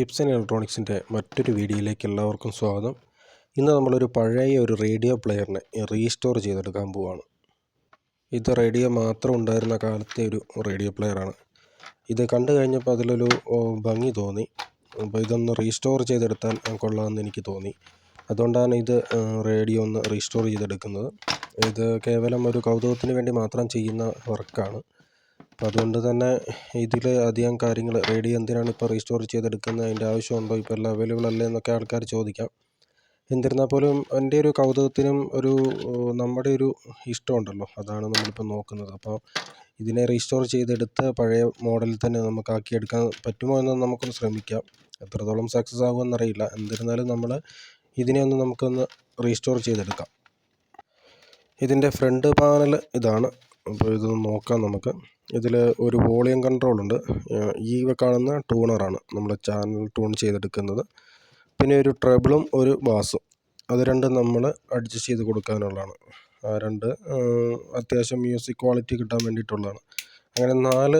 ഹിപ്സൺ ഇലക്ട്രോണിക്സിന്റെ മറ്റൊരു വീഡിയോയിലേക്ക് എല്ലാവർക്കും സ്വാഗതം. ഇന്ന് നമ്മളൊരു പഴയ ഒരു റേഡിയോ പ്ലെയറിനെ റീസ്റ്റോർ ചെയ്തെടുക്കാൻ പോവുകയാണ് ഇത് റേഡിയോ മാത്രം ഉണ്ടായിരുന്ന കാലത്തെ ഒരു റേഡിയോ പ്ലെയറാണ്. ഇത് കണ്ടു കഴിഞ്ഞപ്പോൾ അതിലൊരു ഭംഗി തോന്നി. അപ്പോൾ ഇതൊന്ന് റീസ്റ്റോർ ചെയ്തെടുത്താൽ കൊള്ളാമെന്ന് എനിക്ക് തോന്നി. അതുകൊണ്ടാണ് ഇത് റേഡിയോ ഒന്ന് റീസ്റ്റോർ ചെയ്തെടുക്കുന്നത്. ഇത് കേവലം ഒരു കൗതുകത്തിന് വേണ്ടി മാത്രം ചെയ്യുന്ന വർക്കാണ്. അപ്പം അതുകൊണ്ട് തന്നെ ഇതിൽ അധികം കാര്യങ്ങൾ റേഡിയോ എന്തിനാണ് ഇപ്പോൾ റീസ്റ്റോർ ചെയ്തെടുക്കുന്നത് അതിന്റെ ആവശ്യമുണ്ടോ ഇപ്പോൾ എല്ലാം അവൈലബിൾ അല്ലേ എന്നൊക്കെ ആൾക്കാർ ചോദിക്കാം. എന്നിരുന്നാൽ പോലും എന്റെ ഒരു കൗതുകത്തിനും ഒരു നമ്മുടെ ഒരു ഇഷ്ടമുണ്ടല്ലോ അതാണ് നമ്മളിപ്പോൾ നോക്കുന്നത്. അപ്പോൾ ഇതിനെ റീസ്റ്റോർ ചെയ്തെടുത്ത് പഴയ മോഡലിൽ തന്നെ നമുക്ക് ആക്കിയെടുക്കാൻ പറ്റുമോ എന്ന് നമുക്കൊന്ന് ശ്രമിക്കാം. എത്രത്തോളം സക്സസ് ആകുമെന്നറിയില്ല എന്നിരുന്നാലും നമ്മൾ ഇതിനെ ഒന്ന് നമുക്കൊന്ന് റീസ്റ്റോർ ചെയ്തെടുക്കാം. ഇതിന്റെ ഫ്രണ്ട് പാനൽ ഇതാണ്. അപ്പോൾ ഇതൊന്ന് നോക്കാം നമുക്ക്. ഇതിൽ ഒരു വോളിയം കൺട്രോൾ ഉണ്ട് ഈ കാണുന്ന ട്യൂണറാണ് നമ്മൾ ചാനൽ ട്യൂൺ ചെയ്തെടുക്കുന്നത്. പിന്നെ ഒരു ട്രബിളും ഒരു ബാസും. അത് രണ്ടും നമ്മൾ അഡ്ജസ്റ്റ് ചെയ്ത് കൊടുക്കാനുള്ളതാണ്. ആ രണ്ട് അത്യാവശ്യം മ്യൂസിക് ക്വാളിറ്റി കിട്ടാൻ വേണ്ടിയിട്ടുള്ളതാണ്. അങ്ങനെ നാല്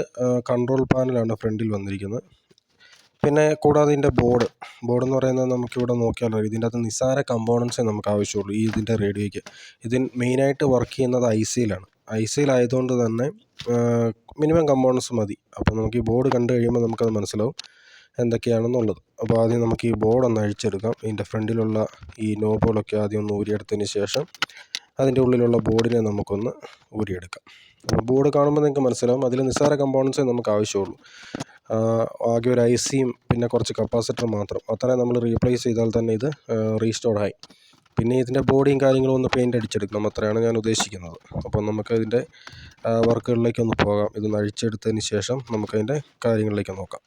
കൺട്രോൾ പാനലാണ് ഫ്രണ്ടിൽ വന്നിരിക്കുന്നത്. പിന്നെ കൂടാതെ ഇതിന്റെ ബോർഡ്. ബോർഡ് എന്ന് പറയുന്നത് നമുക്കിവിടെ നോക്കിയാലോ ഇതിന്റെ അകത്ത് നിസ്സാര കമ്പോണൻസേ നമുക്ക് ആവശ്യമുള്ളൂ ഈ ഇതിന്റെ റേഡിയോയ്ക്ക്. ഇതിൻ മെയിനായിട്ട് വർക്ക് ചെയ്യുന്നത് ഐ സിയിലാണ് ഐ സിയിലായതുകൊണ്ട് തന്നെ മിനിമം കമ്പോണൻസ് മതി. അപ്പോൾ നമുക്ക് ഈ ബോർഡ് കണ്ടു കഴിയുമ്പോൾ നമുക്കത് മനസ്സിലാവും എന്തൊക്കെയാണെന്നുള്ളത്. അപ്പോൾ ആദ്യം നമുക്ക് ഈ ബോർഡ് ഒന്ന് അഴിച്ചെടുക്കാം. ഇതിന്റെ ഫ്രണ്ടിലുള്ള ഈ നോബുകളൊക്കെ ആദ്യം ഒന്ന് ഊരിയെടുത്തതിന് ശേഷം അതിന്റെ ഉള്ളിലുള്ള ബോർഡിനെ നമുക്കൊന്ന് ഊരിയെടുക്കാം. അപ്പോൾ ബോർഡ് കാണുമ്പോൾ നിങ്ങൾക്ക് മനസ്സിലാവും അതിൽ നിസ്സാര കമ്പോണൻസേ നമുക്ക് ആവശ്യമുള്ളൂ. ആകെ ഒരു ഐ സിയും പിന്നെ കുറച്ച് കപ്പാസിറ്റർ മാത്രം. അത്രയും നമ്മൾ റീപ്ലേസ് ചെയ്താൽ തന്നെ ഇത് റീസ്റ്റോർഡ് ആയി. പിന്നെ ഇതിന്റെ ബോഡിയും കാര്യങ്ങളും ഒന്ന് പെയിന്റ് അടിച്ചെടുക്കണം. അത്രയാണ് ഞാൻ ഉദ്ദേശിക്കുന്നത്. അപ്പോൾ നമുക്ക് ഇതിന്റെ വർക്കുകളിലേക്ക് ഒന്ന് പോകാം. ഇത് അഴിച്ചെടുത്തതിന് ശേഷം നമുക്കതിന്റെ കാര്യങ്ങളിലേക്ക് നോക്കാം.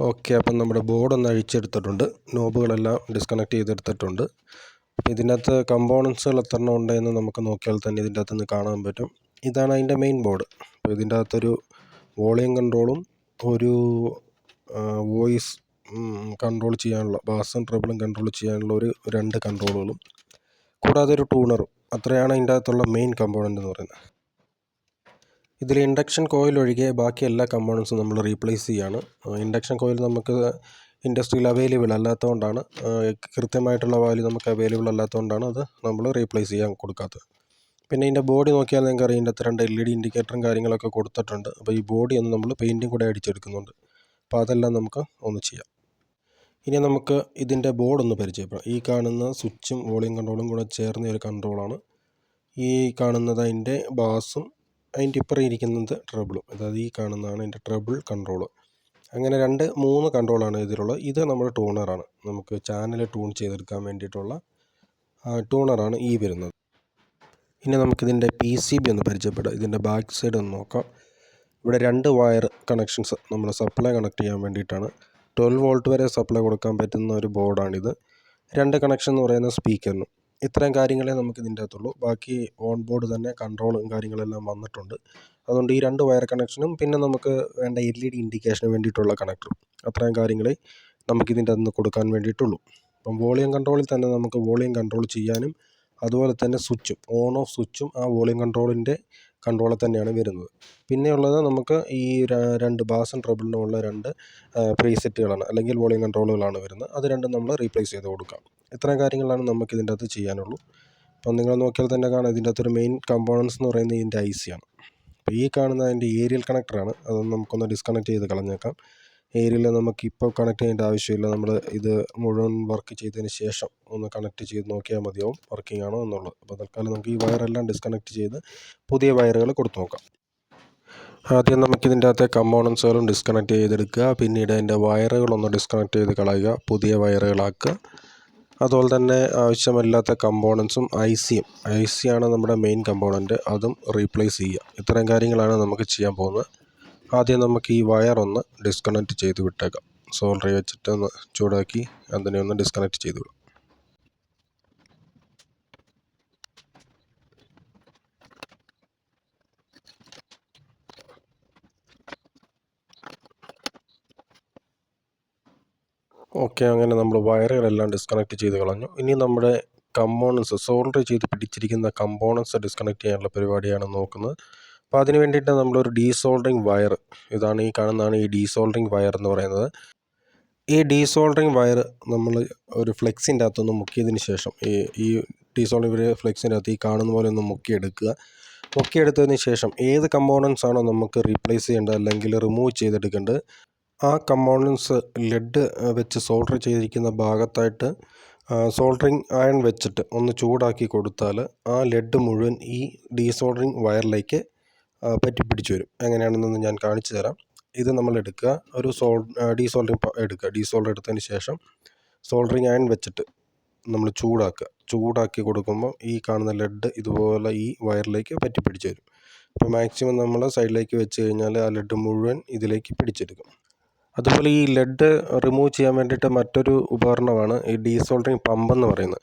ഓക്കെ അപ്പം നമ്മുടെ ബോർഡ് ഒന്ന് അഴിച്ചെടുത്തിട്ടുണ്ട്. നോബുകളെല്ലാം ഡിസ്കണക്ട് ചെയ്തെടുത്തിട്ടുണ്ട്. അപ്പം ഇതിനകത്ത് കമ്പോണൻസുകൾ എത്ര എണ്ണം ഉണ്ടെന്ന് നമുക്ക് നോക്കിയാൽ തന്നെ ഇതിന്റെ അകത്ത് നിന്ന് കാണാൻ പറ്റും. ഇതാണ് അതിന്റെ മെയിൻ ബോർഡ്. അപ്പോൾ ഇതിന്റെ അകത്തൊരു വോളിയം കൺട്രോളും ഒരു വോയിസ് കൺട്രോൾ ചെയ്യാനുള്ള ബാസും ട്രബിളും കൺട്രോൾ ചെയ്യാനുള്ള ഒരു രണ്ട് കൺട്രോളുകളും കൂടാതെ ഒരു ട്യൂണറും അത്രയാണ് അതിന്റെ അകത്തുള്ള മെയിൻ കമ്പോണന്റ് എന്ന് പറയുന്നത്. ഇതിൽ ഇൻഡക്ഷൻ കോയിൽ ഒഴികെ ബാക്കി എല്ലാ കമ്പോണൻസും നമ്മൾ റീപ്ലേസ് ചെയ്യാണ്. ഇൻഡക്ഷൻ കോയിൽ നമുക്ക് ഇൻഡസ്ട്രിയിൽ അവൈലബിൾ അല്ലാത്തതുകൊണ്ടാണ്. കൃത്യമായിട്ടുള്ള വാല്യൂ നമുക്ക് അവൈലബിൾ അല്ലാത്തതുകൊണ്ടാണ് അത് നമ്മൾ റീപ്ലേസ് ചെയ്യാൻ കൊടുക്കാത്തത്. പിന്നെ ഇതിന്റെ ബോഡി നോക്കിയാൽ നിങ്ങൾക്ക് അറിയാം ഇതിന്റെ രണ്ട് എൽ ഇ ഡി ഇൻഡിക്കേറ്ററും കാര്യങ്ങളൊക്കെ കൊടുത്തിട്ടുണ്ട്. അപ്പോൾ ഈ ബോഡി ഒന്ന് നമ്മൾ പെയിന്റും കൂടെ അടിച്ചെടുക്കുന്നുണ്ട്. അപ്പോൾ അതെല്ലാം നമുക്ക് ഒന്ന് ചെയ്യാം. ഇനി നമുക്ക് ഇതിന്റെ ബോർഡ് ഒന്ന് പരിചയപ്പെടാം. ഈ കാണുന്ന സ്വിച്ചും വോളിയം കൺട്രോളും കൂടെ ചേർന്ന ഒരു കൺട്രോളാണ്. ഈ കാണുന്നത് അതിന്റെ ബാസും അതിന്റെ ഇപ്പുറം ഇരിക്കുന്നത് ട്രബിളും. അതായത് ഈ കാണുന്നതാണ് അതിന്റെ ട്രബിൾ കൺട്രോൾ അങ്ങനെ രണ്ട് മൂന്ന് കൺട്രോളാണ് ഇതിലുള്ളത്. ഇത് നമ്മുടെ ട്യൂണറാണ് നമുക്ക് ചാനൽ ട്യൂൺ ചെയ്തെടുക്കാൻ വേണ്ടിയിട്ടുള്ള ട്യൂണറാണ് ഈ വരുന്നത്. ഇനി നമുക്കിതിന്റെ പി സി ബി ഒന്ന് പരിചയപ്പെടാം. ഇതിന്റെ ബാക്ക് സൈഡ് ഒന്ന് നോക്കാം. ഇവിടെ രണ്ട് വയർ കണക്ഷൻസ് നമ്മൾ സപ്ലൈ കണക്ട് ചെയ്യാൻ വേണ്ടിയിട്ടാണ്. ട്വൽവ് വോൾട്ട് വരെ സപ്ലൈ കൊടുക്കാൻ പറ്റുന്ന ഒരു ബോർഡാണിത് രണ്ട് കണക്ഷൻ എന്ന് പറയുന്ന സ്പീക്കറിനും ഇത്രയും കാര്യങ്ങളെ നമുക്ക് ഇതിന്റെ അകത്തുള്ളൂ. ബാക്കി ഓൺ ബോർഡ് തന്നെ കൺട്രോളും കാര്യങ്ങളെല്ലാം വന്നിട്ടുണ്ട്. അതുകൊണ്ട് ഈ രണ്ട് വയർ കണക്ഷനും പിന്നെ നമുക്ക് വേണ്ട എൽ ഇ ഡി ഇൻഡിക്കേഷന് വേണ്ടിയിട്ടുള്ള കണക്ടറും അത്രയും കാര്യങ്ങളെ നമുക്കിതിന്റെ അകത്ത് കൊടുക്കാൻ വേണ്ടിയിട്ടുള്ളൂ. അപ്പം വോളിയം കൺട്രോളിൽ തന്നെ നമുക്ക് വോളിയം കൺട്രോൾ ചെയ്യാനും അതുപോലെ തന്നെ സ്വിച്ചും ഓൺ ഓഫ് സ്വിച്ചും ആ വോളിയം കൺട്രോളിന്റെ കൺട്രോളിൽ തന്നെയാണ് വരുന്നത്. പിന്നെയുള്ളത് നമുക്ക് ഈ രണ്ട് ബാസും ട്രബിളിനും ഉള്ള രണ്ട് പ്രീസെറ്റുകളാണ്. അല്ലെങ്കിൽ വോളിയം കൺട്രോളുകളാണ് വരുന്നത്. അത് രണ്ടും നമ്മൾ റീപ്ലേസ് ചെയ്ത് കൊടുക്കാം. ഇത്രയും കാര്യങ്ങളാണ് നമുക്ക് ഇതിന്റെ അകത്ത് ചെയ്യാനുള്ളൂ. അപ്പം നിങ്ങൾ നോക്കിയാൽ തന്നെ കാണാം ഇതിന്റെ അകത്തൊരു മെയിൻ കമ്പോണൻസ് എന്ന് പറയുന്നത് ഇതിന്റെ ഐ സി ആണ്. അപ്പോൾ ഈ കാണുന്ന അതിന്റെ ഏരിയൽ കണക്ടറാണ്. അതൊന്ന് നമുക്കൊന്ന് ഡിസ്കണക്ട് ചെയ്ത് കളഞ്ഞേക്കാം. ഏരിയയിൽ നമുക്ക് ഇപ്പോൾ കണക്ട് ചെയ്യേണ്ട ആവശ്യമില്ല. നമ്മൾ ഇത് മുഴുവൻ വർക്ക് ചെയ്തതിന് ശേഷം ഒന്ന് കണക്ട് ചെയ്ത് നോക്കിയാൽ മതിയാവും വർക്കിംഗ് ആണോ എന്നുള്ളത്. അപ്പോൾ തൽക്കാലം നമുക്ക് ഈ വയറെല്ലാം ഡിസ്കണക്ട് ചെയ്ത് പുതിയ വയറുകൾ കൊടുത്തു നോക്കാം. ആദ്യം നമുക്കിതിന്റെ അകത്തെ കമ്പോണൻസുകളും ഡിസ്കണക്ട് ചെയ്തെടുക്കുക. പിന്നീട് അതിന്റെ വയറുകളൊന്ന് ഡിസ്കണക്ട് ചെയ്ത് കളയുക. പുതിയ വയറുകളാക്കുക അതുപോലെ തന്നെ ആവശ്യമല്ലാത്ത കമ്പോണൻസും ഐ സിയും ഐ സി ആണ് നമ്മുടെ മെയിൻ കമ്പോണന്റ് അതും റീപ്ലേസ് ചെയ്യുക. ഇത്തരം കാര്യങ്ങളാണ് നമുക്ക് ചെയ്യാൻ പോകുന്നത്. ആദ്യം നമുക്ക് ഈ വയർ ഒന്ന് ഡിസ്കണക്ട് ചെയ്ത് വിട്ടേക്കാം. സോൾഡറി വെച്ചിട്ട് ഒന്ന് ചൂടാക്കി അതിനെ ഒന്ന് ഡിസ്കണക്ട് ചെയ്ത് വിടാം. ഓക്കെ അങ്ങനെ നമ്മൾ വയറുകളെല്ലാം ഡിസ്കണക്ട് ചെയ്ത് കളഞ്ഞു. ഇനി നമ്മുടെ കമ്പോണൻസ് സോൾഡർ ചെയ്ത് പിടിച്ചിരിക്കുന്ന കമ്പോണൻസ് ഡിസ്കണക്ട് ചെയ്യാനുള്ള പരിപാടിയാണ് നോക്കുന്നത്. അപ്പോൾ അതിന് വേണ്ടിയിട്ട് നമ്മളൊരു ഡീസോൾഡറിങ് വയർ ഇതാണ് ഈ കാണുന്നതാണ് ഈ ഡീസോൾഡറിങ് വയർ എന്ന് പറയുന്നത്. ഈ ഡീസോൾഡറിങ് വയർ നമ്മൾ ഒരു ഫ്ലെക്സിന്റെ അകത്തൊന്ന് മുക്കിയതിന് ശേഷം ഈ ഈ ഡീസോൾഡിങ് ഒരു ഫ്ലെക്സിന്റെ അകത്ത് ഈ കാണുന്ന പോലെ ഒന്ന് മുക്കിയെടുക്കുക. മുക്കിയെടുത്തതിന് ശേഷം ഏത് കമ്പോണൻസ് ആണോ നമുക്ക് റീപ്ലേസ് ചെയ്യേണ്ടത് അല്ലെങ്കിൽ റിമൂവ് ചെയ്തെടുക്കേണ്ടത് ആ കമ്പോണൻസ് ലെഡ് വെച്ച് സോൾഡർ ചെയ്തിരിക്കുന്ന ഭാഗത്തായിട്ട് സോൾഡറിങ് അയൺ വെച്ചിട്ട് ഒന്ന് ചൂടാക്കി കൊടുത്താൽ ആ ലെഡ് മുഴുവൻ ഈ ഡീസോൾഡറിങ് വയറിലേക്ക് പറ്റിപ്പിടിച്ച് വരും. എങ്ങനെയാണെന്നൊന്ന് ഞാൻ കാണിച്ചു തരാം. ഇത് നമ്മൾ എടുക്കുക. ഒരു സോൾ ഡീസോൾഡറിങ് എടുക്കുക. ഡീസോൾഡർ എടുത്തതിന് ശേഷം സോൾഡറിങ് അയൺ വെച്ചിട്ട് നമ്മൾ ചൂടാക്കുക. ചൂടാക്കി കൊടുക്കുമ്പോൾ ഈ കാണുന്ന ലെഡ് ഇതുപോലെ ഈ വയറിലേക്ക് പറ്റി പിടിച്ച് വരും. അപ്പോൾ മാക്സിമം നമ്മൾ സൈഡിലേക്ക് വെച്ച് കഴിഞ്ഞാൽ ആ ലെഡ് മുഴുവൻ ഇതിലേക്ക് പിടിച്ചെടുക്കും. അതുപോലെ ഈ ലെഡ് റിമൂവ് ചെയ്യാൻ വേണ്ടിയിട്ട് മറ്റൊരു ഉപകരണമാണ് ഈ ഡീസോൾഡറിങ് പമ്പ് എന്ന് പറയുന്നത്.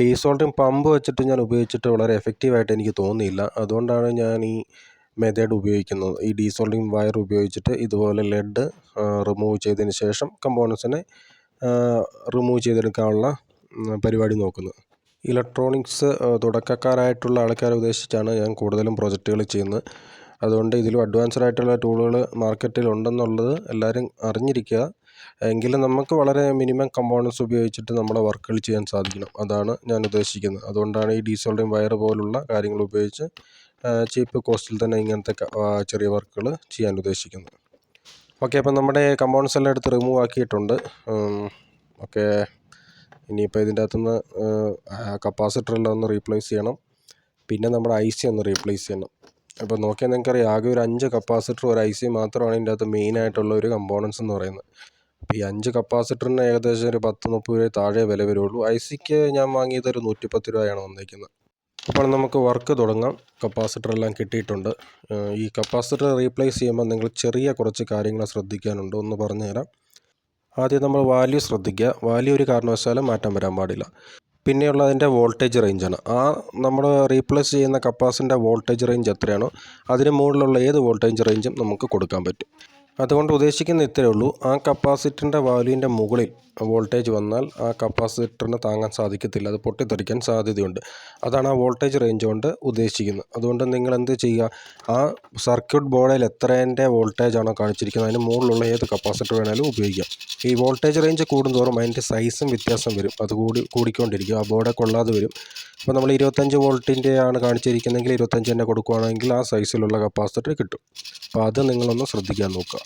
ഡീസോൾഡറിങ് പമ്പ് വെച്ചിട്ട് ഞാൻ ഉപയോഗിച്ചിട്ട് വളരെ എഫക്റ്റീവായിട്ട് എനിക്ക് തോന്നിയില്ല. അതുകൊണ്ടാണ് ഞാൻ ഈ മെത്തേഡ് ഉപയോഗിക്കുന്നത് ഈ ഡീസോൾഡിങ് വയർ ഉപയോഗിച്ചിട്ട് ഇതുപോലെ ലെഡ് റിമൂവ് ചെയ്തതിന് ശേഷം കമ്പോണൻസിനെ റിമൂവ് ചെയ്തെടുക്കാനുള്ള പരിപാടി നോക്കുന്നത് ഇലക്ട്രോണിക്സ് തുടക്കക്കാരായിട്ടുള്ള ആൾക്കാരെ ഉദ്ദേശിച്ചാണ് ഞാൻ കൂടുതലും പ്രൊജക്റ്റുകൾ ചെയ്യുന്നത്. അതുകൊണ്ട് ഇതിലും അഡ്വാൻസ്ഡ് ആയിട്ടുള്ള ടൂളുകൾ മാർക്കറ്റിൽ ഉണ്ടെന്നുള്ളത് എല്ലാവരും അറിഞ്ഞിരിക്കുക. എങ്കിലും നമുക്ക് വളരെ മിനിമം കമ്പോണൻസ് ഉപയോഗിച്ചിട്ട് നമ്മുടെ വർക്കുകൾ ചെയ്യാൻ സാധിക്കണം. അതാണ് ഞാൻ ഉദ്ദേശിക്കുന്നത്. അതുകൊണ്ടാണ് ഈ ഡീസോൾഡിങ് വയർ പോലുള്ള കാര്യങ്ങൾ ഉപയോഗിച്ച് ചീപ്പ് കോസ്റ്റിൽ തന്നെ ഇങ്ങനത്തെ ചെറിയ വർക്കുകൾ ചെയ്യാൻ ഉദ്ദേശിക്കുന്നു. ഓക്കെ അപ്പം നമ്മുടെ കമ്പൗണ്ട്സ് എല്ലാം എടുത്ത് റിമൂവ് ആക്കിയിട്ടുണ്ട്. ഓക്കെ. ഇനിയിപ്പോൾ ഇതിന്റെ അകത്തുനിന്ന് കപ്പാസിറ്റർ എല്ലാം ഒന്ന് റീപ്ലേസ് ചെയ്യണം. പിന്നെ നമ്മുടെ ഐ സി ഒന്ന് റീപ്ലേസ് ചെയ്യണം. അപ്പോൾ നോക്കിയാൽ നിങ്ങൾക്കറിയാം ആകെ ഒരു അഞ്ച് കപ്പാസിറ്റർ ഒരു ഐ സി മാത്രമാണ് ഇതിന്റെ അകത്ത് മെയിനായിട്ടുള്ള ഒരു കമ്പോണൻസ് എന്ന് പറയുന്നത്. അപ്പോൾ ഈ അഞ്ച് കപ്പാസിറ്ററിന് ഏകദേശം ഒരു പത്ത് മുപ്പത് രൂപ താഴെ വില വരുള്ളൂ. ഐ സിക്ക് ഞാൻ വാങ്ങിയത് ഒരു നൂറ്റിപ്പത്ത് രൂപയാണ് വന്നിരിക്കുന്നത് അപ്പോൾ നമുക്ക് വർക്ക് തുടങ്ങാം. കപ്പാസിറ്റർ എല്ലാം കിട്ടിയിട്ടുണ്ട്. ഈ കപ്പാസിറ്റർ റീപ്ലേസ് ചെയ്യുമ്പോൾ നിങ്ങൾ ചെറിയ കുറച്ച് കാര്യങ്ങൾ ശ്രദ്ധിക്കാനുണ്ട്. ഒന്ന് പറഞ്ഞുതരാം. ആദ്യം നമ്മൾ വാല്യൂ ശ്രദ്ധിക്കുക. വാല്യൂ ഒരു കാരണവശാലും മാറ്റം വരാൻ പാടില്ല. പിന്നെയുള്ള അതിന്റെ വോൾട്ടേജ് റേഞ്ചാണ്. ആ നമ്മൾ റീപ്ലേസ് ചെയ്യുന്ന കപ്പാസിന്റെ വോൾട്ടേജ് റേഞ്ച് എത്രയാണോ അതിന് മുകളിലുള്ള ഏത് വോൾട്ടേജ് റേഞ്ചും നമുക്ക് കൊടുക്കാൻ പറ്റും. അതുകൊണ്ട് ഉദ്ദേശിക്കുന്ന ഇത്രയേ ഉള്ളൂ. ആ കപ്പാസിറ്ററിന്റെ വാല്യൂവിന്റെ മുകളിൽ വോൾട്ടേജ് വന്നാൽ ആ കപ്പാസിറ്ററിന് താങ്ങാൻ സാധിക്കത്തില്ല. അത് പൊട്ടിത്തെറിക്കാൻ സാധ്യതയുണ്ട്. അതാണ് ആ വോൾട്ടേജ് റേഞ്ച് കൊണ്ട് ഉദ്ദേശിക്കുന്നത്. അതുകൊണ്ട് നിങ്ങൾ എന്ത് ചെയ്യുക? ആ സർക്യൂട്ട് ബോർഡിൽ എത്രേന്റെ വോൾട്ടേജ് ആണോ കാണിച്ചിരിക്കുന്നത് അതിന് മുകളിലുള്ള ഏത് കപ്പാസിറ്റർ വേണമെങ്കിലും ഉപയോഗിക്കാം. ഈ വോൾട്ടേജ് റേഞ്ച് കൂടുന്തോറും അതിന്റെ സൈസും വ്യത്യാസം വരും. അത് കൂടി കൂടിക്കൊണ്ടിരിക്കും. ആ ബോർഡെ കൊള്ളാതെ വരും. അപ്പോൾ നമ്മൾ ഇരുപത്തഞ്ച് വോൾട്ടിന്റെ ആണ് കാണിച്ചിരിക്കുന്നതെങ്കിൽ ഇരുപത്തഞ്ച് തന്നെ കൊടുക്കുകയാണെങ്കിൽ ആ സൈസിലുള്ള കപ്പാസിറ്റർ കിട്ടും. അപ്പോൾ അത് നിങ്ങളൊന്ന് ശ്രദ്ധിക്കാൻ നോക്കുക.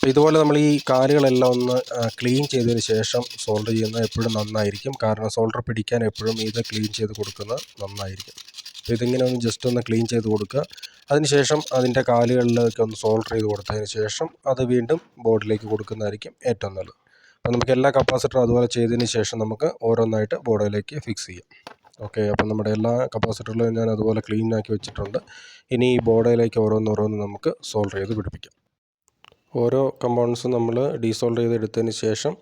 അപ്പോൾ ഇതുപോലെ നമ്മൾ ഈ കാലുകളെല്ലാം ഒന്ന് ക്ലീൻ ചെയ്തതിന് ശേഷം സോൾഡർ ചെയ്യുന്നത് എപ്പോഴും നന്നായിരിക്കും. കാരണം സോൾഡർ പിടിക്കാൻ എപ്പോഴും ഇത് ക്ലീൻ ചെയ്ത് കൊടുക്കുന്നത് നന്നായിരിക്കും. അപ്പോൾ ഇതിങ്ങനെ ഒന്ന് ജസ്റ്റ് ഒന്ന് ക്ലീൻ ചെയ്ത് കൊടുക്കുക. അതിനുശേഷം അതിന്റെ കാലുകളിലൊക്കെ ഒന്ന് സോൾഡർ ചെയ്ത് കൊടുത്തതിന് ശേഷം അത് വീണ്ടും ബോർഡിലേക്ക് കൊടുക്കുന്നതായിരിക്കും ഏറ്റവും നല്ലത്. അപ്പോൾ നമുക്ക് എല്ലാ കപ്പാസിറ്ററും അതുപോലെ ചെയ്തതിന് ശേഷം നമുക്ക് ഓരോന്നായിട്ട് ബോർഡിലേക്ക് ഫിക്സ് ചെയ്യാം. ഓക്കെ അപ്പം നമ്മുടെ എല്ലാ കപ്പാസിറ്ററിലും ഞാൻ അതുപോലെ ക്ലീൻ ആക്കി വെച്ചിട്ടുണ്ട്. ഇനി ഈ ബോർഡിലേക്ക് ഓരോന്നോരോന്ന് നമുക്ക് സോൾഡർ ചെയ്ത് പിടിപ്പിക്കാം. ഓരോ കമ്പോണൻസും നമ്മൾ ഡീസോൾഡ് ചെയ്തെടുത്തതിന് ശേഷം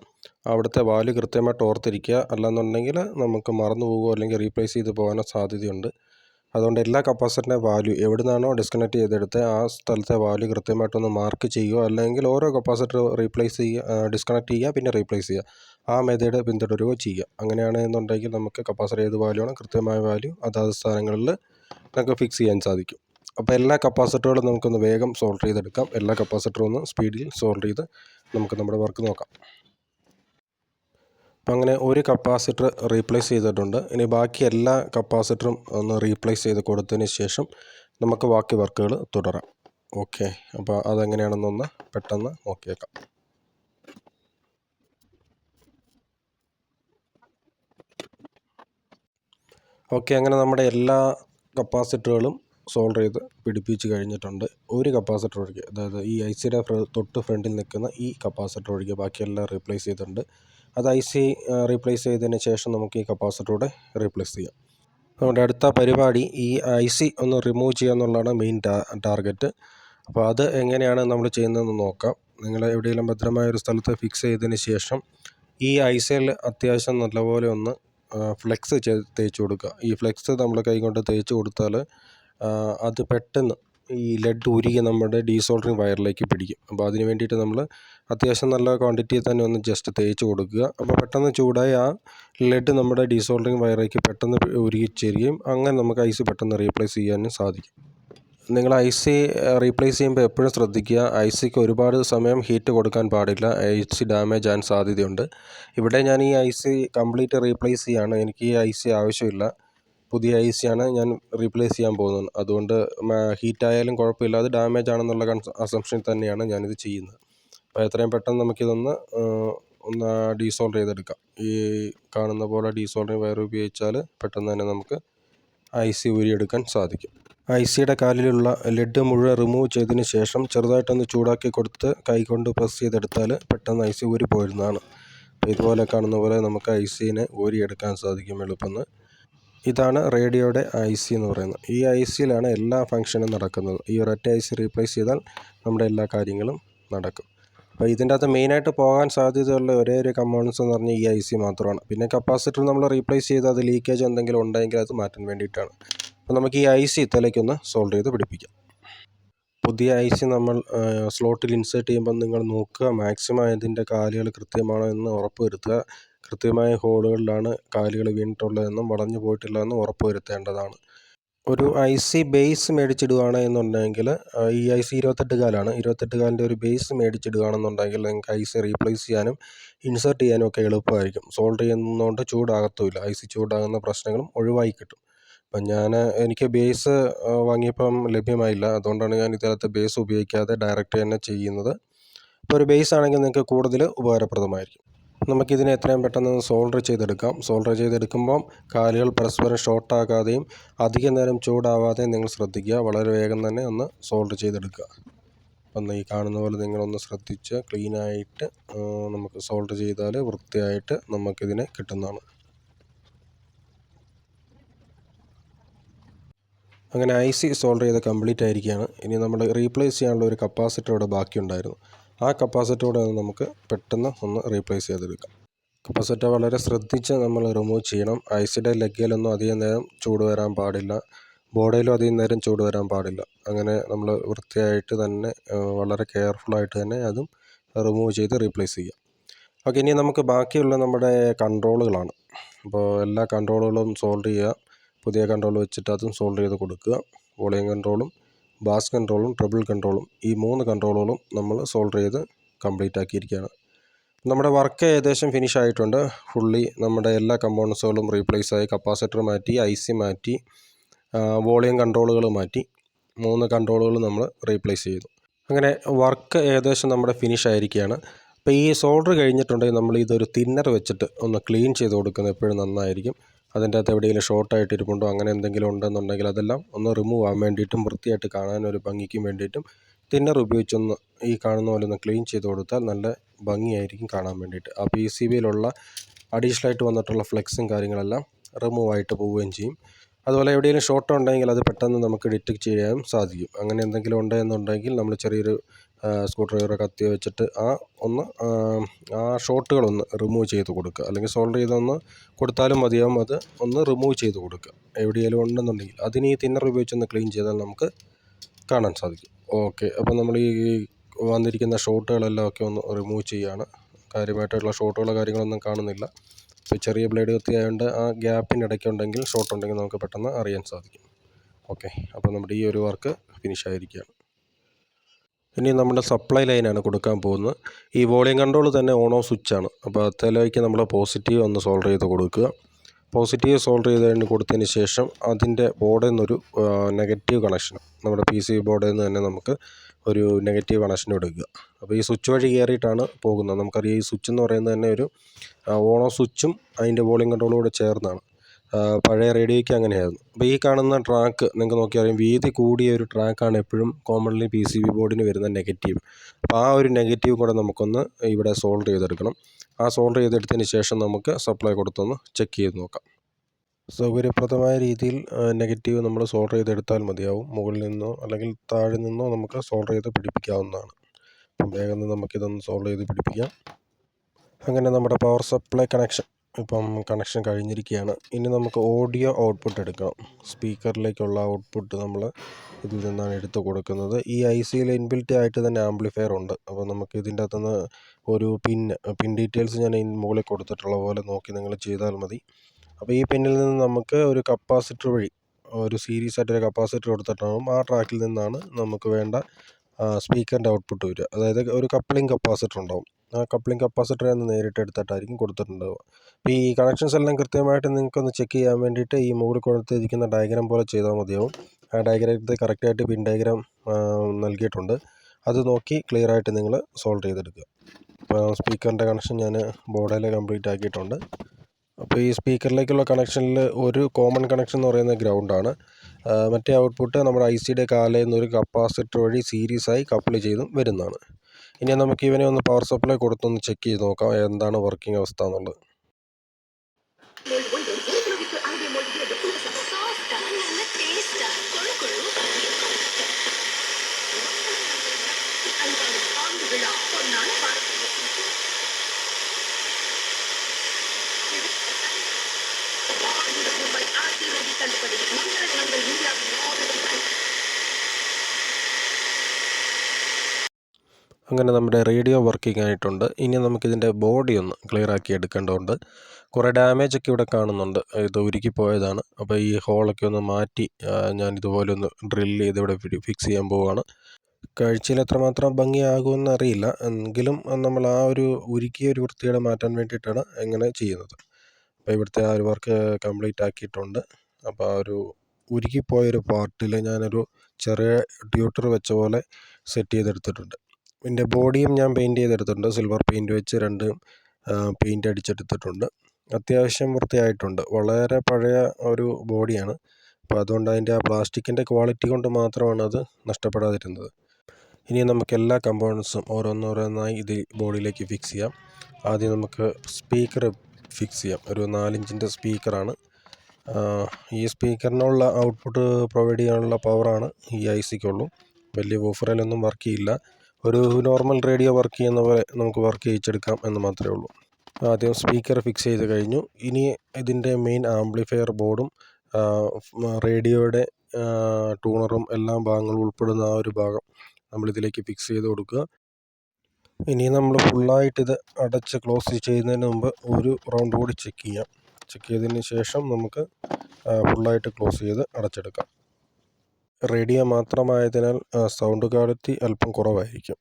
അവിടുത്തെ വാല്യൂ കൃത്യമായിട്ട് ഓർത്തിരിക്കുക അല്ലാന്നുണ്ടെങ്കിൽ നമുക്ക് മറന്നു പോകുമോ അല്ലെങ്കിൽ റീപ്ലേസ് ചെയ്ത് പോകാനോ സാധ്യതയുണ്ട്. അതുകൊണ്ട് എല്ലാ കപ്പാസിറ്ററിന്റെ വാല്യൂ എവിടെ നിന്നാണോ ഡിസ്കണക്ട് ചെയ്തെടുത്ത് ആ സ്ഥലത്തെ വാല്യൂ കൃത്യമായിട്ടൊന്ന് മാർക്ക് ചെയ്യുക. അല്ലെങ്കിൽ ഓരോ കപ്പാസിറ്റർ റീപ്ലേസ് ചെയ്യുക ഡിസ്കണക്ട് ചെയ്യുക പിന്നെ റീപ്ലേസ് ചെയ്യുക. ആ മെത്തേഡ് പിന്തുടരുകയോ ചെയ്യുക. അങ്ങനെയാണെന്നുണ്ടെങ്കിൽ നമുക്ക് കപ്പാസിറ്റർ ഏത് വാല്യൂ ആണ് കൃത്യമായ വാല്യൂ അതാത് സ്ഥാനങ്ങളിൽ നമുക്ക് ഫിക്സ് ചെയ്യാൻ സാധിക്കും. അപ്പോൾ എല്ലാ കപ്പാസിറ്ററുകളും നമുക്കൊന്ന് വേഗം സോൾവ് ചെയ്തെടുക്കാം. എല്ലാ കപ്പാസിറ്ററും ഒന്ന് സ്പീഡിൽ സോൾവ് ചെയ്ത് നമുക്ക് നമ്മുടെ വർക്ക് നോക്കാം. അപ്പോൾ അങ്ങനെ ഒരു കപ്പാസിറ്റർ റീപ്ലേസ് ചെയ്തിട്ടുണ്ട്. ഇനി ബാക്കി എല്ലാ കപ്പാസിറ്ററും ഒന്ന് റീപ്ലേസ് ചെയ്ത് കൊടുത്തതിന് ശേഷം നമുക്ക് ബാക്കി വർക്കുകൾ തുടരാം. ഓക്കെ. അപ്പോൾ അതെങ്ങനെയാണെന്നൊന്ന് പെട്ടെന്ന് നോക്കിയേക്കാം. ഓക്കെ. അങ്ങനെ നമ്മുടെ എല്ലാ കപ്പാസിറ്ററുകളും സോൾഡർ ചെയ്ത് പിടിപ്പിച്ച് കഴിഞ്ഞിട്ടുണ്ട്. ഒരു കപ്പാസിറ്റർ ഒഴികെ അതായത് ഈ ഐ സിയുടെ തൊട്ട് ഫ്രണ്ടിൽ നിൽക്കുന്ന ഈ കപ്പാസിറ്റർ ഒഴികെ ബാക്കിയെല്ലാം റീപ്ലേസ് ചെയ്തിട്ടുണ്ട്. അത് ഐ സി റീപ്ലേസ് ചെയ്തതിന് ശേഷം നമുക്ക് ഈ കപ്പാസിറ്ററൂടെ റീപ്ലേസ് ചെയ്യാം. നമ്മുടെ അടുത്ത പരിപാടി ഈ ഐ സി ഒന്ന് റിമൂവ് ചെയ്യുക എന്നുള്ളതാണ് മെയിൻ ടാർഗറ്റ് അപ്പോൾ അത് എങ്ങനെയാണ് നമ്മൾ ചെയ്യുന്നതെന്ന് നോക്കാം. നിങ്ങൾ എവിടെയെങ്കിലും ഭദ്രമായ ഒരു സ്ഥലത്ത് ഫിക്സ് ചെയ്തതിന് ശേഷം ഈ ഐ സിയിൽ അത്യാവശ്യം നല്ലപോലെ ഒന്ന് ഫ്ലെക്സ് തേച്ച് കൊടുക്കുക. ഈ ഫ്ലെക്സ് നമ്മൾ കൈ കൊണ്ട് തേച്ച് കൊടുത്താൽ അത് പെട്ടെന്ന് ഈ ലെഡ് ഉരുകി നമ്മുടെ ഡീസോൾഡറിങ് വയറിലേക്ക് പിടിക്കും. അപ്പോൾ അതിന് വേണ്ടിയിട്ട് നമ്മൾ അത്യാവശ്യം നല്ല ക്വാണ്ടിറ്റിയിൽ തന്നെ ഒന്ന് ജസ്റ്റ് തേച്ച് കൊടുക്കുക. അപ്പോൾ പെട്ടെന്ന് ചൂടായി ആ ലെഡ് നമ്മുടെ ഡീസോൾഡറിങ് വയറിലേക്ക് പെട്ടെന്ന് ഉരുകി ചേരുകയും അങ്ങനെ നമുക്ക് ഐസ് പെട്ടെന്ന് റീപ്ലേസ് ചെയ്യാനും സാധിക്കും. നിങ്ങൾ ഐസ് റീപ്ലേസ് ചെയ്യുമ്പോൾ എപ്പോഴും ശ്രദ്ധിക്കുക. ഐസിക്ക് ഒരുപാട് സമയം ഹീറ്റ് കൊടുക്കാൻ പാടില്ല. ഐസി ഡാമേജ് ആകാൻ സാധ്യതയുണ്ട്. ഇവിടെ ഞാൻ ഈ ഐസി കംപ്ലീറ്റ് റീപ്ലേസ് ചെയ്യാണ്. എനിക്ക് ഈ ഐസി ആവശ്യമില്ല. പുതിയ ഐ സിയാണ് ഞാൻ റീപ്ലേസ് ചെയ്യാൻ പോകുന്നത്. അതുകൊണ്ട് ഹീറ്റായാലും കുഴപ്പമില്ല. അത് ഡാമേജ് ആണെന്നുള്ള അസംഷൻ തന്നെയാണ് ഞാനിത് ചെയ്യുന്നത്. അപ്പോൾ എത്രയും പെട്ടെന്ന് നമുക്കിതൊന്ന് ഒന്ന് ഡീസോൾവ് ചെയ്തെടുക്കാം. ഈ കാണുന്ന പോലെ ഡീസോൾവിങ് വയർ ഉപയോഗിച്ചാൽ പെട്ടെന്ന് തന്നെ നമുക്ക് ഐ സി ഊരിയെടുക്കാൻ സാധിക്കും. ഐ സിയുടെ കാലിലുള്ള ലെഡ് മുഴുവൻ റിമൂവ് ചെയ്തതിന് ശേഷം ചെറുതായിട്ടൊന്ന് ചൂടാക്കി കൊടുത്ത് കൈകൊണ്ട് പ്രസ് ചെയ്തെടുത്താൽ പെട്ടെന്ന് ഐ സി ഊരി പോരുന്നതാണ്. അപ്പോൾ ഇതുപോലെ കാണുന്ന പോലെ നമുക്ക് ഐ സിനെ ഊരിയെടുക്കാൻ സാധിക്കും എളുപ്പമെന്ന്. ഇതാണ് റേഡിയോയുടെ ഐ സി എന്ന് പറയുന്നത്. ഈ ഐ സിയിലാണ് എല്ലാ ഫങ്ഷനും നടക്കുന്നത്. ഈ ഒരൊറ്റ ഐ സി റീപ്ലേസ് ചെയ്താൽ നമ്മുടെ എല്ലാ കാര്യങ്ങളും നടക്കും. അപ്പോൾ ഇതിന്റെ അകത്ത് മെയിനായിട്ട് പോകാൻ സാധ്യതയുള്ള ഒരേ ഒരു കമ്പോണൻസ് എന്ന് പറഞ്ഞാൽ ഈ ഐ സി മാത്രമാണ്. പിന്നെ കപ്പാസിറ്റർ നമ്മൾ റീപ്ലേസ് ചെയ്ത് അത് ലീക്കേജ് എന്തെങ്കിലും ഉണ്ടെങ്കിൽ അത് മാറ്റാൻ വേണ്ടിയിട്ടാണ്. അപ്പോൾ നമുക്ക് ഈ ഐ സി തലയ്ക്കൊന്ന് സോൾവ് ചെയ്ത് പിടിപ്പിക്കാം. പുതിയ ഐ സി നമ്മൾ സ്ലോട്ടിൽ ഇൻസേർട്ട് ചെയ്യുമ്പോൾ നിങ്ങൾ നോക്കുക മാക്സിമം ഇതിന്റെ കാലുകൾ കൃത്യമാണോ എന്ന് ഉറപ്പ് വരുത്തുക കൃത്യമായ ഹോളുകളിലാണ് കാലുകൾ വീണിട്ടുള്ളതെന്നും വളഞ്ഞു പോയിട്ടില്ല ഉറപ്പ് വരുത്തേണ്ടതാണ് ഒരു ഐ സി ബേസ് മേടിച്ചിടുകയാണ് എന്നുണ്ടെങ്കിൽ ഈ ഐ സി ഇരുപത്തെട്ട് കാലാണ്. ഇരുപത്തെട്ട് കാലിന്റെ ഒരു ബേസ് മേടിച്ചിടുകയാണെന്നുണ്ടെങ്കിൽ നിങ്ങൾക്ക് ഐ സി റീപ്ലേസ് ചെയ്യാനും ഇൻസേർട്ട് ചെയ്യാനും ഒക്കെ എളുപ്പമായിരിക്കും. സോൾവ് ചെയ്യുന്നതുകൊണ്ട് ചൂടാകത്തുമില്ല. ഐ സി ചൂടാകുന്ന പ്രശ്നങ്ങളും ഒഴിവായി കിട്ടും. അപ്പം ഞാൻ എനിക്ക് ബേസ് വാങ്ങിയപ്പം ലഭ്യമായില്ല. അതുകൊണ്ടാണ് ഞാൻ ഇതിനകത്ത് ബേസ് ഉപയോഗിക്കാതെ ഡയറക്റ്റ് തന്നെ ചെയ്യുന്നത്. ഇപ്പോൾ ഒരു ബേസ് ആണെങ്കിൽ നിങ്ങൾക്ക് കൂടുതൽ ഉപകാരപ്രദമായിരിക്കും. നമുക്കിതിനെ എത്രയും പെട്ടെന്ന് സോൾഡർ ചെയ്തെടുക്കാം. സോൾഡർ ചെയ്തെടുക്കുമ്പം കാലുകൾ പരസ്പരം ഷോർട്ടാകാതെയും അധിക നേരം ചൂടാവാതെയും നിങ്ങൾ ശ്രദ്ധിക്കുക. വളരെ വേഗം തന്നെ ഒന്ന് സോൾഡർ ചെയ്തെടുക്കുക. അപ്പം ഈ കാണുന്ന പോലെ നിങ്ങളൊന്ന് ശ്രദ്ധിച്ച് ക്ലീനായിട്ട് നമുക്ക് സോൾഡർ ചെയ്താൽ വൃത്തിയായിട്ട് നമുക്കിതിനെ കിട്ടുന്നതാണ്. അങ്ങനെ ഐ സി സോൾഡർ ചെയ്ത് കംപ്ലീറ്റ് ആയിരിക്കുകയാണ്. ഇനി നമ്മൾ റീപ്ലേസ് ചെയ്യാനുള്ള ഒരു കപ്പാസിറ്റർ ഇവിടെ ബാക്കിയുണ്ടായിരുന്നു. ആ കപ്പാസിറ്ററോടെ നമുക്ക് പെട്ടെന്ന് ഒന്ന് റീപ്ലേസ് ചെയ്തെടുക്കാം. കപ്പാസിറ്റർ വളരെ ശ്രദ്ധിച്ച് നമ്മൾ റിമൂവ് ചെയ്യണം. ഐസിയുടെ ലെഗിലൊന്നും അധികം നേരം ചൂട് വരാൻ പാടില്ല. ബോഡിയിലും അധികം നേരം ചൂട് വരാൻ പാടില്ല. അങ്ങനെ നമ്മൾ വൃത്തിയായിട്ട് തന്നെ വളരെ കെയർഫുള്ളായിട്ട് തന്നെ അതും റിമൂവ് ചെയ്ത് റീപ്ലേസ് ചെയ്യാം. ഓക്കെ ഇനി നമുക്ക് ബാക്കിയുള്ള നമ്മുടെ കൺട്രോളുകളാണ്. അപ്പോൾ എല്ലാ കൺട്രോളുകളും സോൾഡ് ചെയ്യുക. പുതിയ കൺട്രോൾ വെച്ചിട്ട് അതും സോൾഡ് ചെയ്ത് കൊടുക്കുക. വോളിയം കൺട്രോളും ബാസ് കൺട്രോളും ട്രിബിൾ കൺട്രോളും ഈ മൂന്ന് കൺട്രോളുകളും നമ്മൾ സോൾഡർ ചെയ്ത് കംപ്ലീറ്റ് ആക്കിയിരിക്കുകയാണ്. നമ്മുടെ വർക്ക് ഏകദേശം ഫിനിഷ് ആയിട്ടുണ്ട്. ഫുള്ളി നമ്മുടെ എല്ലാ കമ്പോണൻസുകളും റീപ്ലേസ് ആയി. കപ്പാസിറ്റർ മാറ്റി ഐ സി മാറ്റി വോളിയം കൺട്രോളുകൾ മാറ്റി മൂന്ന് കൺട്രോളുകൾ നമ്മൾ റീപ്ലേസ് ചെയ്തു. അങ്ങനെ വർക്ക് ഏകദേശം നമ്മുടെ ഫിനിഷ് ആയിരിക്കുകയാണ്. അപ്പോൾ ഈ സോൾഡർ കഴിഞ്ഞിട്ടുണ്ടെങ്കിൽ നമ്മൾ ഇതൊരു തിന്നർ വെച്ചിട്ട് ഒന്ന് ക്ലീൻ ചെയ്ത് കൊടുക്കുന്നത് എപ്പോഴും നന്നായിരിക്കും. അതിന്റെ അകത്ത് എവിടെയെങ്കിലും ഷോർട്ടായിട്ട് ഇരിപ്പുണ്ടോ അങ്ങനെ എന്തെങ്കിലും ഉണ്ടെന്നുണ്ടെങ്കിൽ അതെല്ലാം ഒന്ന് റിമൂവ് ആകാൻ വേണ്ടിയിട്ടും വൃത്തിയായിട്ട് കാണാൻ ഒരു ഭംഗിക്കും വേണ്ടിയിട്ടും തിന്നർ ഉപയോഗിച്ചൊന്ന് ഈ കാണുന്ന പോലെ ഒന്ന് ക്ലീൻ ചെയ്ത് കൊടുത്താൽ നല്ല ഭംഗിയായിരിക്കും കാണാൻ വേണ്ടിയിട്ട്. ആ പി സി ബിയിലുള്ള അഡീഷണൽ ആയിട്ട് വന്നിട്ടുള്ള ഫ്ലെക്സും കാര്യങ്ങളെല്ലാം റിമൂവ് ആയിട്ട് പോവുകയും ചെയ്യും. അതുപോലെ എവിടെയെങ്കിലും ഷോർട്ട് ഉണ്ടെങ്കിൽ അത് പെട്ടെന്ന് നമുക്ക് ഡിറ്റക്ട് ചെയ്യാനും സാധിക്കും. അങ്ങനെ എന്തെങ്കിലും ഉണ്ടെന്നുണ്ടെങ്കിൽ നമ്മൾ ചെറിയൊരു സ്ക്രൂ ഡ്രൈവറോ കത്തി വെച്ചിട്ട് ആ ഒന്ന് ആ ഷോട്ടുകളൊന്ന് റിമൂവ് ചെയ്ത് കൊടുക്കുക. അല്ലെങ്കിൽ സോൾഡർ ചെയ്തൊന്ന് കൊടുത്താലും മതിയാവും. അത് ഒന്ന് റിമൂവ് ചെയ്ത് കൊടുക്കുക. എവിടെയെങ്കിലും ഉണ്ടെന്നുണ്ടെങ്കിൽ അതിന് ഈ തിന്നർ ഉപയോഗിച്ചൊന്ന് ക്ലീൻ ചെയ്താൽ നമുക്ക് കാണാൻ സാധിക്കും. ഓക്കെ അപ്പോൾ നമ്മൾ ഈ വന്നിരിക്കുന്ന ഷോട്ടുകളെല്ലാം ഒക്കെ ഒന്ന് റിമൂവ് ചെയ്യുകയാണ് കാര്യമായിട്ടുള്ള ഷോട്ടുകളോ കാര്യങ്ങളൊന്നും കാണുന്നില്ല. ഇപ്പോൾ ചെറിയ ബ്ലേഡ് കത്തി ആയതുകൊണ്ട് ആ ഗ്യാപ്പിനിടയ്ക്കുണ്ടെങ്കിൽ ഷോട്ട് ഉണ്ടെങ്കിൽ നമുക്ക് പെട്ടെന്ന് അറിയാൻ സാധിക്കും. ഓക്കെ അപ്പോൾ നമ്മുടെ ഈ ഒരു വർക്ക് ഫിനിഷ് ആയിരിക്കുകയാണ്. ഇനി നമ്മുടെ സപ്ലൈ ലൈനാണ് കൊടുക്കാൻ പോകുന്നത്. ഈ വോളിയം കൺട്രോൾ തന്നെ ഓൺ ഓഫ് സ്വിച്ചാണ് അപ്പോൾ തലയ്ക്ക് നമ്മൾ പോസിറ്റീവ് ഒന്ന് സോൾവ് ചെയ്ത് കൊടുക്കുക. പോസിറ്റീവ് സോൾവ് ചെയ്ത് കഴിഞ്ഞ് കൊടുത്തതിന് ശേഷം അതിന്റെ ബോർഡിൽ നിന്നൊരു നെഗറ്റീവ് കണക്ഷൻ നമ്മുടെ പി സി ബോർഡിൽ നിന്ന് തന്നെ നമുക്ക് ഒരു നെഗറ്റീവ് കണക്ഷൻ എടുക്കുക. അപ്പോൾ ഈ സ്വിച്ച് വഴി കയറിയിട്ടാണ് പോകുന്നത്. നമുക്കറിയാം ഈ സ്വിച്ച് എന്ന് പറയുന്നത് തന്നെ ഒരു ഓഫ് സ്വിച്ചും അതിന്റെ വോളിയം കൺട്രോളും കൂടെ ചേർന്നാണ്. പഴയ റേഡിയോയ്ക്ക് അങ്ങനെയായിരുന്നു. അപ്പോൾ ഈ കാണുന്ന ട്രാക്ക് നിങ്ങൾക്ക് നോക്കിയാൽ വീതി കൂടിയ ഒരു ട്രാക്കാണ് എപ്പോഴും കോമൺലി പി സി ബി ബോർഡിന് വരുന്ന നെഗറ്റീവ് അപ്പോൾ ആ ഒരു നെഗറ്റീവ് കൂടെ നമുക്കൊന്ന് ഇവിടെ സോൾവ് ചെയ്തെടുക്കണം. ആ സോൾവ് ചെയ്തെടുത്തതിന് ശേഷം നമുക്ക് സപ്ലൈ കൊടുത്തൊന്ന് ചെക്ക് ചെയ്ത് നോക്കാം. സൗകര്യപ്രദമായ രീതിയിൽ നെഗറ്റീവ് നമ്മൾ സോൾവ് ചെയ്തെടുത്താൽ മതിയാവും. മുകളിൽ നിന്നോ അല്ലെങ്കിൽ താഴെ നിന്നോ നമുക്ക് സോൾവ് ചെയ്ത് പിടിപ്പിക്കാവുന്നതാണ്. അപ്പം വേഗം നമുക്കിതൊന്ന് സോൾവ് ചെയ്ത് പിടിപ്പിക്കാം. അങ്ങനെ നമ്മുടെ പവർ സപ്ലൈ കണക്ഷൻ ഇപ്പം കണക്ഷൻ കഴിഞ്ഞിരിക്കുകയാണ് ഇനി നമുക്ക് ഓഡിയോ ഔട്ട്പുട്ട് എടുക്കണം. സ്പീക്കറിലേക്കുള്ള ഔട്ട്പുട്ട് നമ്മൾ ഇതിൽ നിന്നാണ് എടുത്ത് കൊടുക്കുന്നത്. ഈ ഐ സിയിൽ ഇൻബിൽറ്റ് ആയിട്ട് തന്നെ ആംപ്ലിഫയർ ഉണ്ട്. അപ്പോൾ നമുക്ക് ഇതിന്റെ അകത്തുനിന്ന് ഒരു പിൻ പിൻ ഡീറ്റെയിൽസ് ഞാൻ മുകളിൽ കൊടുത്തിട്ടുള്ള പോലെ നോക്കി നിങ്ങൾ ചെയ്താൽ മതി. അപ്പോൾ ഈ പിന്നിൽ നിന്ന് നമുക്ക് ഒരു കപ്പാസിറ്റർ വഴി ഒരു സീരീസ് ആയിട്ടൊരു കപ്പാസിറ്റർ കൊടുത്തിട്ടുണ്ടാകും ആ ട്രാക്കിൽ നിന്നാണ് നമുക്ക് വേണ്ട സ്പീക്കറിന്റെ ഔട്ട്പുട്ട് വരിക. അതായത് ഒരു കപ്ലിംഗ് കപ്പാസിറ്റർ ഉണ്ടാവും. ആ കപ്ലിംഗ് കപ്പാസിറ്റർ എന്ന് നേരിട്ട് എടുത്തിട്ടായിരിക്കും കൊടുത്തിട്ടുണ്ടാവുക. അപ്പോൾ ഈ കണക്ഷൻസ് എല്ലാം കൃത്യമായിട്ട് നിങ്ങൾക്കൊന്ന് ചെക്ക് ചെയ്യാൻ വേണ്ടിയിട്ട് ഈ മുകളിൽ കൊടുത്തിരിക്കുന്ന ഡയഗ്രാം പോലെ ചെയ്താൽ മതിയാവും. ആ ഡയഗ്രാമത്തിൽ കറക്റ്റായിട്ട് പിൻ ഡയഗ്രാം നൽകിയിട്ടുണ്ട്. അത് നോക്കി ക്ലിയർ ആയിട്ട് നിങ്ങൾ സോൾവ് ചെയ്തെടുക്കുക. അപ്പോൾ സ്പീക്കറിന്റെ കണക്ഷൻ ഞാൻ ബോർഡിൽ കംപ്ലീറ്റ് ആക്കിയിട്ടുണ്ട്. അപ്പോൾ ഈ സ്പീക്കറിലേക്കുള്ള കണക്ഷനിൽ ഒരു കോമൺ കണക്ഷൻ എന്ന് പറയുന്നത് ഗ്രൗണ്ടാണ് മറ്റേ ഔട്ട്പുട്ട് നമ്മുടെ ഐ സിയുടെ കാലയിൽ നിന്നൊരു കപ്പാസിറ്റർ വഴി സീരീസായി കപ്പിൾ ചെയ്തും വരുന്നതാണ്. ഇനി നമുക്ക് ഇവനെ ഒന്ന് പവർ സപ്ലൈ കൊടുത്തൊന്ന് ചെക്ക് ചെയ്ത് നോക്കാം എന്താണ് വർക്കിംഗ് അവസ്ഥ എന്നുള്ളത്. അങ്ങനെ നമ്മുടെ റേഡിയോ വർക്കിംഗ് ആയിട്ടുണ്ട്. ഇനി നമുക്കിതിന്റെ ബോഡി ഒന്ന് ക്ലിയർ ആക്കി എടുക്കേണ്ടതുണ്ട്. കുറേ ഡാമേജ് ഒക്കെ ഇവിടെ കാണുന്നുണ്ട്. ഇത് ഉരുക്കി പോയതാണ്. അപ്പോൾ ഈ ഹോളൊക്കെ ഒന്ന് മാറ്റി ഞാൻ ഇതുപോലെ ഒന്ന് ഡ്രിൽ ചെയ്ത് ഇവിടെ ഫിക്സ് ചെയ്യാൻ പോവുകയാണ് കാഴ്ചയിൽ എത്രമാത്രം ഭംഗിയാകുമെന്ന് അറിയില്ല. എങ്കിലും നമ്മൾ ആ ഒരു ഉരുക്കിയ ഒരു വൃത്തിയുടെ മാറ്റാൻ വേണ്ടിയിട്ടാണ് എങ്ങനെ ചെയ്യുന്നത്. അപ്പോൾ ഇവിടുത്തെ ആ ഒരു വർക്ക് കംപ്ലീറ്റ് ആക്കിയിട്ടുണ്ട്. അപ്പോൾ ആ ഒരു ഉരുക്കിപ്പോയൊരു പാർട്ടിൽ ഞാനൊരു ചെറിയ ട്യൂട്ടർ വെച്ച പോലെ സെറ്റ് ചെയ്തെടുത്തിട്ടുണ്ട്. ഇതിന്റെ ബോഡിയും ഞാൻ പെയിന്റ് ചെയ്തെടുത്തിട്ടുണ്ട്. സിൽവർ പെയിന്റ് വെച്ച് രണ്ട് പെയിന്റ് അടിച്ചെടുത്തിട്ടുണ്ട്. അത്യാവശ്യം വൃത്തിയായിട്ടുണ്ട്. വളരെ പഴയ ഒരു ബോഡിയാണ്. അപ്പോൾ അതുകൊണ്ട് അതിന്റെ ആ പ്ലാസ്റ്റിക്കിന്റെ ക്വാളിറ്റി കൊണ്ട് മാത്രമാണ് അത് നഷ്ടപ്പെടാതിരുന്നത്. ഇനി നമുക്ക് എല്ലാ കമ്പോണൻസും ഓരോന്നോരോന്നായി ഇത് ബോഡിയിലേക്ക് ഫിക്സ് ചെയ്യാം. ആദ്യം നമുക്ക് സ്പീക്കർ ഫിക്സ് ചെയ്യാം. ഒരു നാലിഞ്ചിന്റെ സ്പീക്കറാണ്. ഈ സ്പീക്കറിനുള്ള ഔട്ട്പുട്ട് പ്രൊവൈഡ് ചെയ്യാനുള്ള പവറാണ് ഈ ഐ സിക്കുള്ളൂ വലിയ വൂഫറിലൊന്നും വർക്ക് ചെയ്യില്ല. ഒരു നോർമൽ റേഡിയോ വർക്ക് ചെയ്യുന്ന പോലെ നമുക്ക് വർക്ക് ചെയ്യിച്ചെടുക്കാം എന്ന് മാത്രമേ ഉള്ളൂ. ആദ്യം സ്പീക്കർ ഫിക്സ് ചെയ്ത് കഴിഞ്ഞു. ഇനി ഇതിന്റെ മെയിൻ ആംപ്ലിഫയർ ബോർഡും റേഡിയോയുടെ ട്യൂണറും എല്ലാം ഭാഗങ്ങളും ഉൾപ്പെടുന്ന ആ ഒരു ഭാഗം നമ്മളിതിലേക്ക് ഫിക്സ് ചെയ്ത് കൊടുക്കുക. ഇനി നമ്മൾ ഫുള്ളായിട്ട് ഇത് അടച്ച് ക്ലോസ് ചെയ്യുന്നതിന് മുമ്പ് ഒരു റൗണ്ട് കൂടി ചെക്ക് ചെയ്യാം. ചെക്ക് ചെയ്തതിന് ശേഷം നമുക്ക് ഫുള്ളായിട്ട് ക്ലോസ് ചെയ്ത് അടച്ചെടുക്കാം. റേഡിയോ മാത്രമായതിനാൽ സൗണ്ട് ക്വാളിറ്റി അല്പം കുറവായിരിക്കും.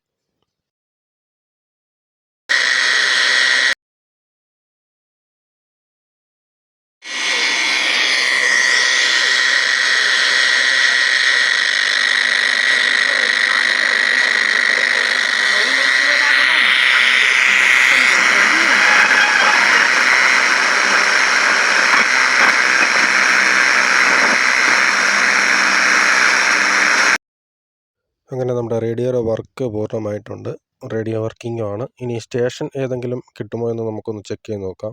അങ്ങനെ നമ്മുടെ റേഡിയോയുടെ വർക്ക് പൂർണമായിട്ടുണ്ട്. റേഡിയോ വർക്കിംഗും ആണ്. ഇനി സ്റ്റേഷൻ ഏതെങ്കിലും കിട്ടുമോ എന്ന് നമുക്കൊന്ന് ചെക്ക് ചെയ്ത് നോക്കാം.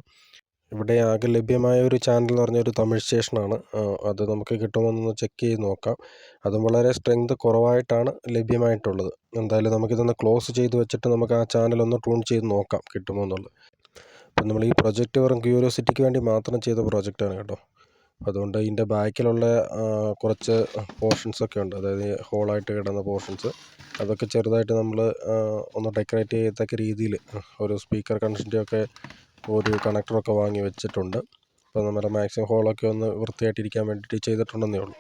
ഇവിടെ ആകെ ലഭ്യമായ ഒരു ചാനൽ എന്ന് പറഞ്ഞ ഒരു തമിഴ് സ്റ്റേഷനാണ് അത് നമുക്ക് കിട്ടുമോ എന്നൊന്ന് ചെക്ക് ചെയ്ത് നോക്കാം. അതും വളരെ സ്ട്രെങ്ത് കുറവായിട്ടാണ് ലഭ്യമായിട്ടുള്ളത്. എന്തായാലും നമുക്കിതൊന്ന് ക്ലോസ് ചെയ്ത് വെച്ചിട്ട് നമുക്ക് ആ ചാനൽ ഒന്ന് ട്യൂൺ ചെയ്ത് നോക്കാം കിട്ടുമോ എന്നുള്ളത്. അപ്പം നമ്മൾ ഈ പ്രൊജക്റ്റ് വെറും ക്യൂരിയോസിറ്റിക്ക് വേണ്ടി മാത്രം ചെയ്ത പ്രൊജക്റ്റാണ് കേട്ടോ. അതുകൊണ്ട് ഇതിന്റെ ബാക്കിലുള്ള കുറച്ച് പോർഷൻസൊക്കെ ഉണ്ട്. അതായത് ഹോളായിട്ട് കിടന്ന പോർഷൻസ്. അതൊക്കെ ചെറുതായിട്ട് നമ്മൾ ഒന്ന് ഡെക്കറേറ്റ് ചെയ്യത്തക്ക രീതിയിൽ ഒരു സ്പീക്കർ കണക്ഷന്റെ ഒക്കെ ഒരു കണക്ടറൊക്കെ വാങ്ങി വെച്ചിട്ടുണ്ട്. അപ്പോൾ നമ്മുടെ മാക്സിമം ഹോളൊക്കെ ഒന്ന് വൃത്തിയായിട്ടിരിക്കാൻ വേണ്ടിയിട്ട് ചെയ്തിട്ടുണ്ടെന്നേ ഉള്ളൂ.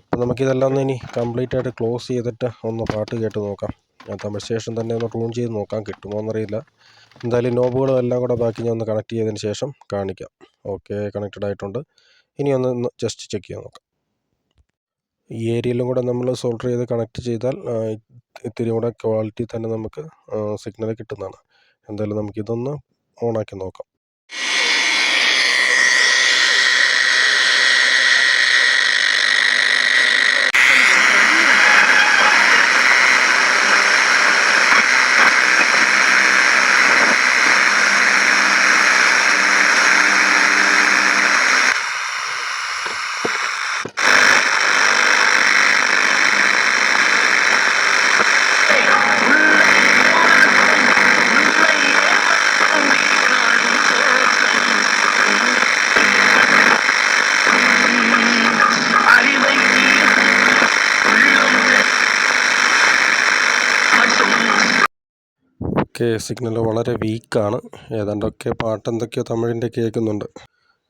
അപ്പോൾ നമുക്കിതെല്ലാം ഒന്ന് ഇനി കംപ്ലീറ്റ് ആയിട്ട് ക്ലോസ് ചെയ്തിട്ട് ഒന്ന് പാട്ട് കേട്ട് നോക്കാം. തമിഴ് സ്റ്റേഷൻ തന്നെ ഒന്ന് ട്യൂൺ ചെയ്ത് നോക്കാം കിട്ടുമോ എന്നറിയില്ല. എന്തായാലും നോബുകളും എല്ലാം കൂടെ ബാക്കി ഞാൻ ഒന്ന് കണക്ട് ചെയ്തതിന് ശേഷം കാണിക്കാം. ഓക്കെ കണക്റ്റഡ് ആയിട്ടുണ്ട്. ഇനി ഒന്ന് ജസ്റ്റ് ചെക്ക് ചെയ്യാൻ നോക്കാം. ഈ ഏരിയയിലും കൂടെ നമ്മൾ സോൾഡർ ചെയ്ത് കണക്ട് ചെയ്താൽ ഇത്തിരി കൂടെ ക്വാളിറ്റി തന്നെ നമുക്ക് സിഗ്നൽ കിട്ടുന്നതാണ്. എന്തായാലും നമുക്കിതൊന്ന് ഓണാക്കി നോക്കാം. ഓക്കെ സിഗ്നൽ വളരെ വീക്കാണ്. ഏതാണ്ടൊക്കെ പാട്ട് എന്തൊക്കെയോ തമിഴിന്റെ കേൾക്കുന്നുണ്ട്.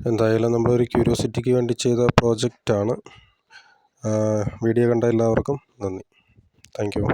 എന്തായാലും നമ്മളൊരു ക്യൂരിയോസിറ്റിക്ക് വേണ്ടി ചെയ്ത പ്രോജക്റ്റാണ്. വീഡിയോ കണ്ട എല്ലാവർക്കും നന്ദി. Thank you.